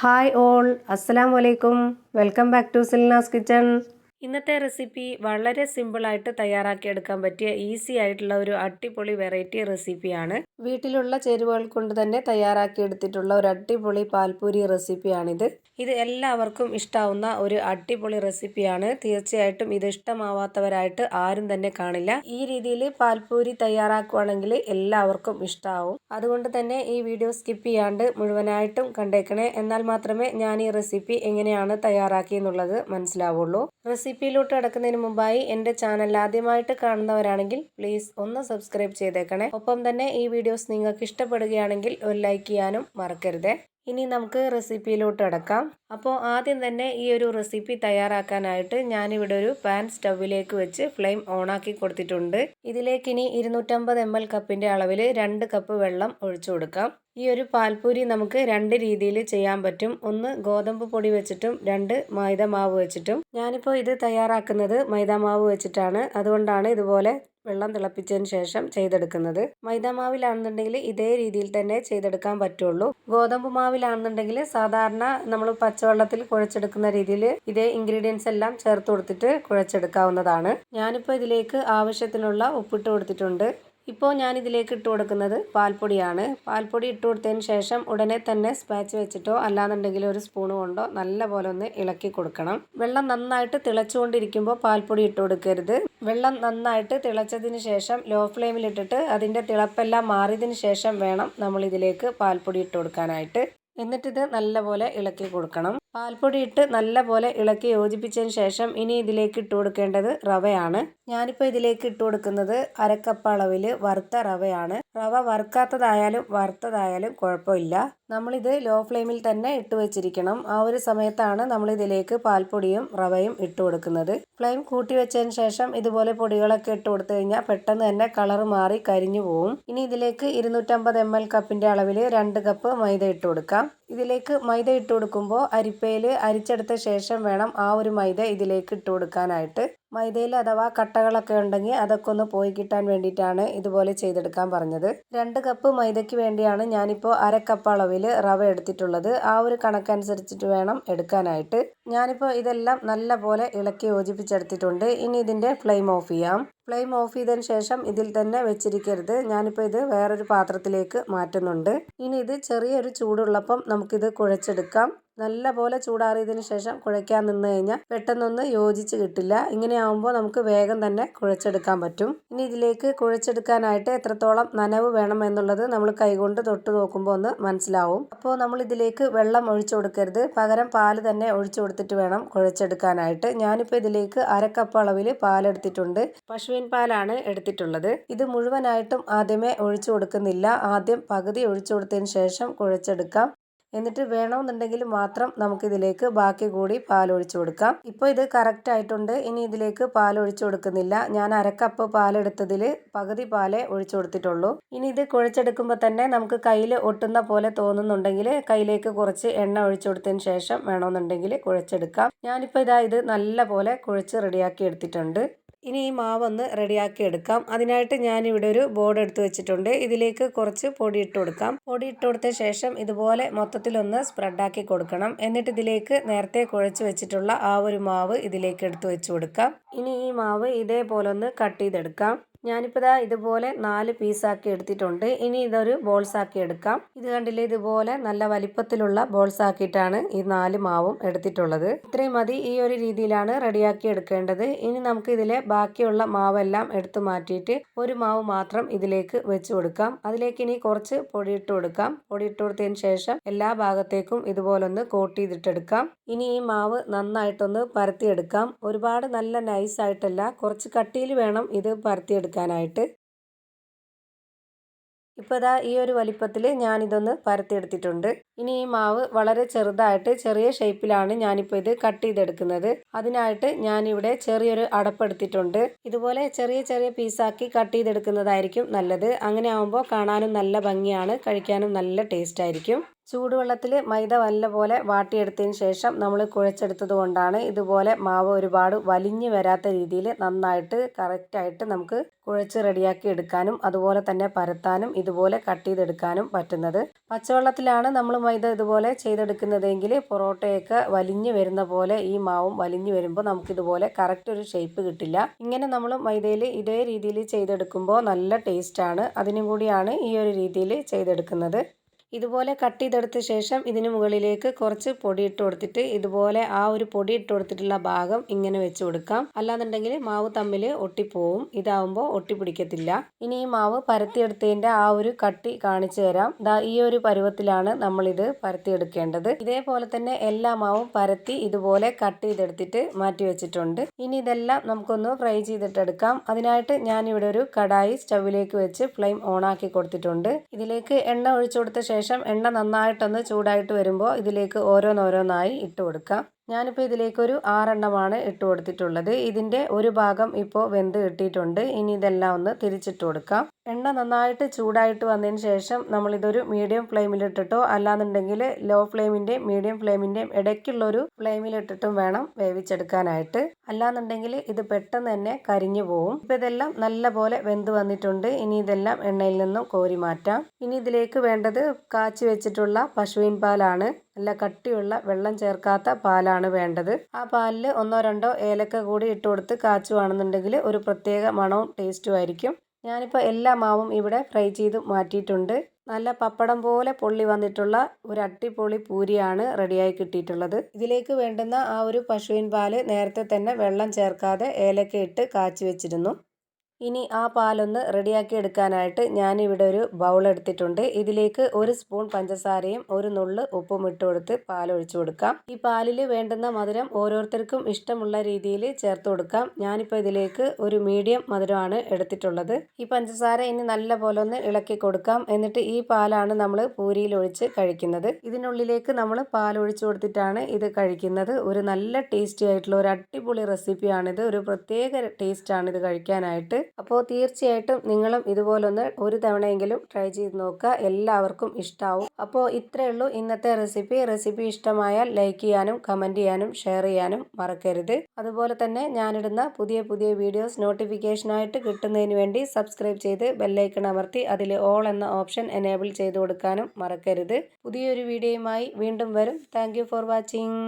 Hi all. അസ്സലാം വലൈക്കും welcome back to Silna's kitchen. ഇന്നത്തെ റെസിപ്പി വളരെ സിമ്പിളായിട്ട് തയ്യാറാക്കിയെടുക്കാൻ പറ്റിയ ഈസി ആയിട്ടുള്ള ഒരു അടിപൊളി വെറൈറ്റി റെസിപ്പിയാണ്. വീട്ടിലുള്ള ചേരുവകൾ കൊണ്ട് തന്നെ തയ്യാറാക്കിയെടുത്തിട്ടുള്ള ഒരു അടിപൊളി പാൽപൂരി റെസിപ്പിയാണിത്. ഇത് എല്ലാവർക്കും ഇഷ്ടാവുന്ന ഒരു അടിപൊളി റെസിപ്പിയാണ്. തീർച്ചയായിട്ടും ഇത് ഇഷ്ടമാവാത്തവരായിട്ട് ആരും തന്നെ കാണില്ല. ഈ രീതിയിൽ പാൽപൂരി തയ്യാറാക്കുവാണെങ്കിൽ എല്ലാവർക്കും ഇഷ്ടാവും. അതുകൊണ്ട് തന്നെ ഈ വീഡിയോ സ്കിപ്പ് ചെയ്യാണ്ട് മുഴുവനായിട്ടും കണ്ടേക്കണേ. എന്നാൽ മാത്രമേ ഞാൻ ഈ റെസിപ്പി എങ്ങനെയാണ് തയ്യാറാക്കിയെന്നുള്ളത് മനസ്സിലാവുള്ളൂ. റെസിപ്പിയിലോട്ട് കടക്കുന്നതിന് മുമ്പായി എന്റെ ചാനൽ ആദ്യമായിട്ട് കാണുന്നവരാണെങ്കിൽ പ്ലീസ് ഒന്ന് സബ്സ്ക്രൈബ് ചെയ്തേക്കണേ. ഒപ്പം തന്നെ ഈ വീഡിയോസ് നിങ്ങൾക്ക് ഇഷ്ടപ്പെടുകയാണെങ്കിൽ ഒരു ലൈക്ക് ചെയ്യാനും മറക്കരുതേ. ഇനി നമുക്ക് റെസിപ്പിയിലോട്ട് അടക്കാം. അപ്പോൾ ആദ്യം തന്നെ ഈ ഒരു റെസിപ്പി തയ്യാറാക്കാനായിട്ട് ഞാനിവിടെ ഒരു പാൻ സ്റ്റൗവിലേക്ക് വെച്ച് ഫ്ലെയിം ഓണാക്കി കൊടുത്തിട്ടുണ്ട്. ഇതിലേക്ക് ഇനി ഇരുന്നൂറ്റമ്പത് എം എൽ കപ്പിന്റെ അളവിൽ രണ്ട് കപ്പ് വെള്ളം ഒഴിച്ചു കൊടുക്കാം. ഈ ഒരു പാൽപ്പൂരി നമുക്ക് രണ്ട് രീതിയിൽ ചെയ്യാൻ പറ്റും. ഒന്ന് ഗോതമ്പ് പൊടി വെച്ചിട്ടും രണ്ട് മൈദ മാവ് വെച്ചിട്ടും. ഞാനിപ്പോൾ ഇത് തയ്യാറാക്കുന്നത് മൈദ മാവ് വെച്ചിട്ടാണ്. അതുകൊണ്ടാണ് ഇതുപോലെ വെള്ളം തിളപ്പിച്ചതിന് ശേഷം ചെയ്തെടുക്കുന്നത്. മൈദ മാവിലാണെന്നുണ്ടെങ്കിൽ ഇതേ രീതിയിൽ തന്നെ ചെയ്തെടുക്കാൻ പറ്റുള്ളൂ. ഗോതമ്പ് മാവിലാണെന്നുണ്ടെങ്കിൽ സാധാരണ നമ്മൾ പച്ചവെള്ളത്തിൽ കുഴച്ചെടുക്കുന്ന രീതിയിൽ ഇതേ ഇൻഗ്രീഡിയൻസ് എല്ലാം ചേർത്ത് കൊടുത്തിട്ട് കുഴച്ചെടുക്കാവുന്നതാണ്. ഞാനിപ്പോൾ ഇതിലേക്ക് ആവശ്യത്തിനുള്ള ഉപ്പിട്ട് കൊടുത്തിട്ടുണ്ട്. ഇപ്പോൾ ഞാൻ ഇതിലേക്ക് ഇട്ട് കൊടുക്കുന്നത് പാൽപ്പൊടിയാണ്. പാൽപ്പൊടി ഇട്ട് കൊടുത്തതിന് ശേഷം ഉടനെ തന്നെ സ്പാച്ച് വെച്ചിട്ടോ അല്ലാന്നുണ്ടെങ്കിൽ ഒരു സ്പൂൺ കൊണ്ടോ നല്ല പോലെ ഒന്ന് ഇളക്കി കൊടുക്കണം. വെള്ളം നന്നായിട്ട് തിളച്ചുകൊണ്ടിരിക്കുമ്പോൾ പാൽപ്പൊടി ഇട്ട് കൊടുക്കരുത്. വെള്ളം നന്നായിട്ട് തിളച്ചതിന് ശേഷം ലോ ഫ്ലെയിമിലിട്ടിട്ട് അതിന്റെ തിളപ്പെല്ലാം മാറിയതിന് ശേഷം വേണം നമ്മൾ ഇതിലേക്ക് പാൽപ്പൊടി ഇട്ട് കൊടുക്കാനായിട്ട്. എന്നിട്ടിത് നല്ലപോലെ ഇളക്കി കൊടുക്കണം. പാൽപ്പൊടി ഇട്ട് നല്ലപോലെ ഇളക്കി യോജിപ്പിച്ചതിന് ശേഷം ഇനി ഇതിലേക്ക് ഇട്ട് കൊടുക്കേണ്ടത് റവയാണ്. ഞാനിപ്പോൾ ഇതിലേക്ക് ഇട്ട് കൊടുക്കുന്നത് അരക്കപ്പ് അളവിൽ വറുത്ത റവയാണ്. റവ വറുക്കാത്തതായാലും വറുത്തതായാലും കുഴപ്പമില്ല. നമ്മളിത് ലോ ഫ്ലെയിമിൽ തന്നെ ഇട്ട് വെച്ചിരിക്കണം. ആ ഒരു സമയത്താണ് നമ്മൾ ഇതിലേക്ക് പാൽപ്പൊടിയും റവയും ഇട്ട് കൊടുക്കുന്നത്. ഫ്ലെയിം കൂട്ടി വെച്ചതിന് ശേഷം ഇതുപോലെ പൊടികളൊക്കെ ഇട്ട് കൊടുത്തു കഴിഞ്ഞാൽ പെട്ടെന്ന് തന്നെ കളർ മാറി കരിഞ്ഞു പോവും. ഇനി ഇതിലേക്ക് ഇരുന്നൂറ്റമ്പത് എം എൽ കപ്പിന്റെ അളവിൽ രണ്ട് കപ്പ് മൈദ ഇട്ട് കൊടുക്കാം. ഇതിലേക്ക് മൈദ ഇട്ട് കൊടുക്കുമ്പോൾ അരിപ്പയിൽ അരിച്ചെടുത്ത ശേഷം വേണം ആ ഒരു മൈദ ഇതിലേക്ക് ഇട്ട് കൊടുക്കാനായിട്ട്. മൈദയിൽ അഥവാ കട്ടകളൊക്കെ ഉണ്ടെങ്കിൽ അതൊക്കെ ഒന്ന് പോയി കിട്ടാൻ വേണ്ടിയിട്ടാണ് ഇതുപോലെ ചെയ്തെടുക്കാൻ പറഞ്ഞത്. രണ്ട് കപ്പ് മൈദയ്ക്ക് വേണ്ടിയാണ് ഞാനിപ്പോൾ അര കപ്പ് അളവിൽ റവ എടുത്തിട്ടുള്ളത്. ആ ഒരു കണക്കനുസരിച്ചിട്ട് വേണം എടുക്കാനായിട്ട്. ഞാനിപ്പോൾ ഇതെല്ലാം നല്ല പോലെ ഇളക്കി യോജിപ്പിച്ചെടുത്തിട്ടുണ്ട്. ഇനി ഇതിന്റെ ഫ്ലെയിം ഓഫ് ചെയ്യാം. ഫ്ലെയിം ഓഫ് ചെയ്തതിന് ശേഷം ഇതിൽ തന്നെ വെച്ചിരിക്കരുത്. ഞാനിപ്പോൾ ഇത് വേറൊരു പാത്രത്തിലേക്ക് മാറ്റുന്നുണ്ട്. ഇനി ഇത് ചെറിയൊരു ചൂടുള്ളപ്പം നമുക്കിത് കുഴച്ചെടുക്കാം. നല്ല പോലെ ചൂടാറിയതിന് ശേഷം കുഴയ്ക്കാൻ നിന്ന് കഴിഞ്ഞാൽ പെട്ടെന്നൊന്നും യോജിച്ച് കിട്ടില്ല. ഇങ്ങനെ ആകുമ്പോൾ നമുക്ക് വേഗം തന്നെ കുഴച്ചെടുക്കാൻ പറ്റും. ഇനി ഇതിലേക്ക് കുഴച്ചെടുക്കാനായിട്ട് എത്രത്തോളം നനവ് വേണം എന്നുള്ളത് നമ്മൾ കൈകൊണ്ട് തൊട്ട് നോക്കുമ്പോൾ ഒന്ന് മനസ്സിലാവും. അപ്പോൾ നമ്മൾ ഇതിലേക്ക് വെള്ളം ഒഴിച്ചു കൊടുക്കരുത്. പകരം പാൽ തന്നെ ഒഴിച്ചു കൊടുത്തിട്ട് വേണം കുഴച്ചെടുക്കാനായിട്ട്. ഞാനിപ്പോൾ ഇതിലേക്ക് അരക്കപ്പ് അളവിൽ പാലെടുത്തിട്ടുണ്ട് പശുവിൻ പാലാണ് എടുത്തിട്ടുള്ളത്. ഇത് മുഴുവനായിട്ടും ആദ്യമേ ഒഴിച്ചു കൊടുക്കുന്നില്ല. ആദ്യം പകുതി ഒഴിച്ചു കൊടുത്തതിന് ശേഷം കുഴച്ചെടുക്കാം. എന്നിട്ട് വേണമെന്നുണ്ടെങ്കിൽ മാത്രം നമുക്ക് ഇതിലേക്ക് ബാക്കി കൂടി പാൽ ഒഴിച്ചു കൊടുക്കാം. ഇപ്പോൾ ഇത് കറക്റ്റ് ആയിട്ടുണ്ട്. ഇനി ഇതിലേക്ക് പാൽ ഒഴിച്ചു കൊടുക്കുന്നില്ല. ഞാൻ അരക്കപ്പ് പാലെടുത്തതിൽ പകുതി പാലേ ഒഴിച്ചു കൊടുത്തിട്ടുള്ളൂ. ഇനി ഇത് കുഴച്ചെടുക്കുമ്പോൾ തന്നെ നമുക്ക് കയ്യിൽ ഒട്ടുന്ന പോലെ തോന്നുന്നുണ്ടെങ്കിൽ കയ്യിലേക്ക് കുറച്ച് എണ്ണ ഒഴിച്ചു കൊടുത്തതിന് ശേഷം വേണമെന്നുണ്ടെങ്കിൽ കുഴച്ചെടുക്കാം. ഞാനിപ്പോൾ ഇതാ ഇത് നല്ല പോലെ കുഴച്ച് റെഡിയാക്കി എടുത്തിട്ടുണ്ട്. ഇനി ഈ മാവൊന്ന് റെഡിയാക്കി എടുക്കാം. അതിനായിട്ട് ഞാനിവിടെ ഒരു ബോർഡ് എടുത്തു വെച്ചിട്ടുണ്ട്. ഇതിലേക്ക് കുറച്ച് പൊടി ഇട്ട് കൊടുക്കാം. പൊടി ഇട്ട് കൊടുത്ത ശേഷം ഇതുപോലെ മൊത്തത്തിലൊന്ന് സ്പ്രെഡാക്കി കൊടുക്കണം. എന്നിട്ട് ഇതിലേക്ക് നേരത്തെ കുഴച്ച് വെച്ചിട്ടുള്ള ആ ഒരു മാവ് ഇതിലേക്ക് എടുത്തു വെച്ച് കൊടുക്കാം. ഇനി ഈ മാവ് ഇതേപോലെ ഒന്ന് കട്ട് ചെയ്തെടുക്കാം. ഞാനിപ്പോൾ ഇതാ ഇതുപോലെ നാല് പീസാക്കി എടുത്തിട്ടുണ്ട്. ഇനി ഇതൊരു ബോൾസ് ആക്കി എടുക്കാം. ഇത് കണ്ടില്ലേ? ഇതുപോലെ നല്ല വലിപ്പത്തിലുള്ള ബോൾസ് ആക്കിയിട്ടാണ് ഈ നാല് മാവും എടുത്തിട്ടുള്ളത്. ഇത്രയും മതി. ഈ ഒരു രീതിയിലാണ് റെഡിയാക്കി എടുക്കേണ്ടത്. ഇനി നമുക്ക് ഇതിലെ ബാക്കിയുള്ള മാവെല്ലാം എടുത്തു മാറ്റിയിട്ട് ഒരു മാവ് മാത്രം ഇതിലേക്ക് വെച്ച് കൊടുക്കാം. അതിലേക്ക് ഇനി കുറച്ച് പൊടിയിട്ട് കൊടുക്കാം. പൊടിയിട്ട് കൊടുത്തതിന് ശേഷം എല്ലാ ഭാഗത്തേക്കും ഇതുപോലെ ഒന്ന് കോട്ട് ചെയ്തിട്ടെടുക്കാം. ഇനി ഈ മാവ് നന്നായിട്ടൊന്ന് പരത്തിയെടുക്കാം. ഒരുപാട് നല്ല നൈസായിട്ടല്ല കുറച്ച് കട്ടിയിൽ വേണം ഇത് പരത്തിയെടുക്കാൻ. എടുക്കാനായിട്ട്. ഇപ്പോൾ ഇതാ ഈ ഒരു വലിപ്പത്തിൽ ഞാനിതൊന്ന് പരത്തിയെടുത്തിട്ടുണ്ട്. ഇനി ഈ മാവ് വളരെ ചെറുതായിട്ട് ചെറിയ ഷേപ്പിലാണ് ഞാനിപ്പോൾ ഇത് കട്ട് ചെയ്തെടുക്കുന്നത്. അതിനായിട്ട് ഞാനിവിടെ ചെറിയൊരു അടപ്പെടുത്തിട്ടുണ്ട് ഇതുപോലെ ചെറിയ ചെറിയ പീസാക്കി കട്ട് ചെയ്തെടുക്കുന്നതായിരിക്കും നല്ലത്. അങ്ങനെ ആകുമ്പോൾ കാണാനും നല്ല ഭംഗിയാണ് കഴിക്കാനും നല്ല ടേസ്റ്റ് ആയിരിക്കും. ചൂടുവെള്ളത്തിൽ മൈദ നല്ലപോലെ വാട്ടിയെടുത്തതിന് ശേഷം നമ്മൾ കുഴച്ചെടുത്തത് കൊണ്ടാണ് ഇതുപോലെ മാവ് ഒരുപാട് വലിഞ്ഞു വരാത്ത രീതിയിൽ നന്നായിട്ട് കറക്റ്റായിട്ട് നമുക്ക് കുഴച്ച് റെഡിയാക്കി എടുക്കാനും അതുപോലെ തന്നെ പരത്താനും ഇതുപോലെ കട്ട് ചെയ്തെടുക്കാനും പറ്റുന്നത്. പച്ചവെള്ളത്തിലാണ് നമ്മൾ മൈദ ഇതുപോലെ ചെയ്തെടുക്കുന്നതെങ്കിൽ പൊറോട്ടയൊക്കെ വലിഞ്ഞു വരുന്ന പോലെ ഈ മാവും വലിഞ്ഞു വരുമ്പോൾ നമുക്കിതുപോലെ കറക്റ്റ് ഒരു ഷേപ്പ് കിട്ടില്ല. ഇങ്ങനെ നമ്മൾ മൈദയിൽ ഇതേ രീതിയിൽ ചെയ്തെടുക്കുമ്പോൾ നല്ല ടേസ്റ്റാണ്. അതിനും കൂടിയാണ് ഈ ഒരു രീതിയിൽ ചെയ്തെടുക്കുന്നത്. ഇതുപോലെ കട്ട് ചെയ്തെടുത്ത ശേഷം ഇതിന് മുകളിലേക്ക് കുറച്ച് പൊടി ഇട്ട് കൊടുത്തിട്ട് ഇതുപോലെ ആ ഒരു പൊടി ഇട്ട് കൊടുത്തിട്ടുള്ള ഭാഗം ഇങ്ങനെ വെച്ച് കൊടുക്കാം. അല്ലാന്നുണ്ടെങ്കിൽ മാവ് തമ്മിൽ ഒട്ടിപ്പോവും. ഇതാവുമ്പോൾ ഒട്ടിപ്പിടിക്കത്തില്ല. ഇനി ഈ മാവ് പരത്തിയെടുത്തതിന്റെ ആ ഒരു കട്ടി കാണിച്ചു തരാം. ദാ ഈ ഒരു പരുവത്തിലാണ് നമ്മളിത് പരത്തിയെടുക്കേണ്ടത്. ഇതേപോലെ തന്നെ എല്ലാ മാവും പരത്തി ഇതുപോലെ കട്ട് ചെയ്തെടുത്തിട്ട് മാറ്റി വെച്ചിട്ടുണ്ട്. ഇനി ഇതെല്ലാം നമുക്കൊന്ന് ഫ്രൈ ചെയ്തിട്ടെടുക്കാം അതിനായിട്ട് ഞാനിവിടെ ഒരു കടായി സ്റ്റവിലേക്ക് വെച്ച് ഫ്ലെയിം ഓൺ ആക്കി കൊടുത്തിട്ടുണ്ട്. ഇതിലേക്ക് എണ്ണ ഒഴിച്ചു കൊടുത്ത എണ്ണ നന്നായിട്ടൊന്ന് ചൂടായിട്ട് വരുമ്പോൾ ഇതിലേക്ക് ഓരോന്നോരോന്നായി ഇട്ട് കൊടുക്കാം. ഞാനിപ്പോൾ ഇതിലേക്കൊരു ആറെണ്ണമാണ് ഇട്ട് കൊടുത്തിട്ടുള്ളത്. ഇതിന്റെ ഒരു ഭാഗം ഇപ്പോൾ വെന്ത് കിട്ടിയിട്ടുണ്ട്. ഇനി ഇതെല്ലാം ഒന്ന് തിരിച്ചിട്ട് കൊടുക്കാം. എണ്ണ നന്നായിട്ട് ചൂടായിട്ട് വന്നതിന് ശേഷം നമ്മളിതൊരു മീഡിയം ഫ്ലെയിമിലിട്ടിട്ടോ അല്ലാന്നുണ്ടെങ്കിൽ ലോ ഫ്ലെയിമിന്റെയും മീഡിയം ഫ്ലെയിമിന്റെയും ഇടയ്ക്കുള്ളൊരു ഫ്ലെയിമിലിട്ടിട്ടും വേണം വേവിച്ചെടുക്കാനായിട്ട്. അല്ലാന്നുണ്ടെങ്കിൽ ഇത് പെട്ടെന്ന് തന്നെ കരിഞ്ഞു പോവും. ഇപ്പം ഇതെല്ലാം നല്ല പോലെ വെന്ത് വന്നിട്ടുണ്ട്. ഇനി ഇതെല്ലാം എണ്ണയിൽ നിന്നും കോരി മാറ്റാം. ഇനി ഇതിലേക്ക് വേണ്ടത് കാച്ചി വെച്ചിട്ടുള്ള പശുവിൻ പാലാണ്. നല്ല കട്ടിയുള്ള വെള്ളം ചേർക്കാത്ത പാലാണ് വേണ്ടത്. ആ പാലിൽ ഒന്നോ രണ്ടോ ഏലക്ക കൂടി ഇട്ട് കൊടുത്ത് കാച്ചുവാണെന്നുണ്ടെങ്കിൽ ഒരു പ്രത്യേക മണവും ടേസ്റ്റും ആയിരിക്കും. ഞാനിപ്പോൾ എല്ലാ മാവും ഇവിടെ ഫ്രൈ ചെയ്ത് മാറ്റിയിട്ടുണ്ട്. നല്ല പപ്പടം പോലെ പൊള്ളി വന്നിട്ടുള്ള ഒരു അട്ടിപ്പൊളി പൂരിയാണ് റെഡിയായി കിട്ടിയിട്ടുള്ളത്. ഇതിലേക്ക് വേണ്ടുന്ന ആ ഒരു പശുവിൻ പാൽ നേരത്തെ തന്നെ വെള്ളം ചേർക്കാതെ ഏലക്ക ഇട്ട് കാച്ചി വെച്ചിരുന്നു. ഇനി ആ പാലൊന്ന് റെഡിയാക്കി എടുക്കാനായിട്ട് ഞാനിവിടെ ഒരു ബൗൾ എടുത്തിട്ടുണ്ട്. ഇതിലേക്ക് ഒരു സ്പൂൺ പഞ്ചസാരയും ഒരു നുള്ള് ഉപ്പും ഇട്ട് കൊടുത്ത് പാൽ ഒഴിച്ചു കൊടുക്കാം. ഈ പാലിൽ വേണ്ടുന്ന മധുരം ഓരോരുത്തർക്കും ഇഷ്ടമുള്ള രീതിയിൽ ചേർത്ത് കൊടുക്കാം. ഞാനിപ്പോൾ ഇതിലേക്ക് ഒരു മീഡിയം മധുരമാണ് എടുത്തിട്ടുള്ളത്. ഈ പഞ്ചസാര ഇനി നല്ല പോലെ ഒന്ന് ഇളക്കി കൊടുക്കാം. എന്നിട്ട് ഈ പാലാണ് നമ്മൾ പൂരിയിൽ ഒഴിച്ച് കഴിക്കുന്നത്. ഇതിനുള്ളിലേക്ക് നമ്മൾ പാൽ ഒഴിച്ചു കൊടുത്തിട്ടാണ് ഇത് കഴിക്കുന്നത്. ഒരു നല്ല ടേസ്റ്റി ആയിട്ടുള്ള ഒരു അടിപൊളി റെസിപ്പിയാണിത്. ഒരു പ്രത്യേക ടേസ്റ്റാണ് ഇത് കഴിക്കാനായിട്ട്. അപ്പോൾ തീർച്ചയായിട്ടും നിങ്ങളും ഇതുപോലൊന്ന് ഒരു തവണയെങ്കിലും ട്രൈ ചെയ്ത് നോക്കുക. എല്ലാവർക്കും ഇഷ്ടമാവും അപ്പോൾ ഇത്രയേ ഉള്ളൂ ഇന്നത്തെ റെസിപ്പി റെസിപ്പി ഇഷ്ടമായാൽ ലൈക്ക് ചെയ്യാനും കമന്റ് ചെയ്യാനും ഷെയർ ചെയ്യാനും മറക്കരുത്. അതുപോലെ തന്നെ ഞാനിടുന്ന പുതിയ പുതിയ വീഡിയോസ് നോട്ടിഫിക്കേഷനായിട്ട് കിട്ടുന്നതിന് വേണ്ടി സബ്സ്ക്രൈബ് ചെയ്ത് ബെല്ലൈക്കൺ അമർത്തി അതിൽ ഓൾ എന്ന ഓപ്ഷൻ എനേബിൾ ചെയ്ത് കൊടുക്കാനും മറക്കരുത്. പുതിയൊരു വീഡിയോയുമായി വീണ്ടും വരും. Thank for watching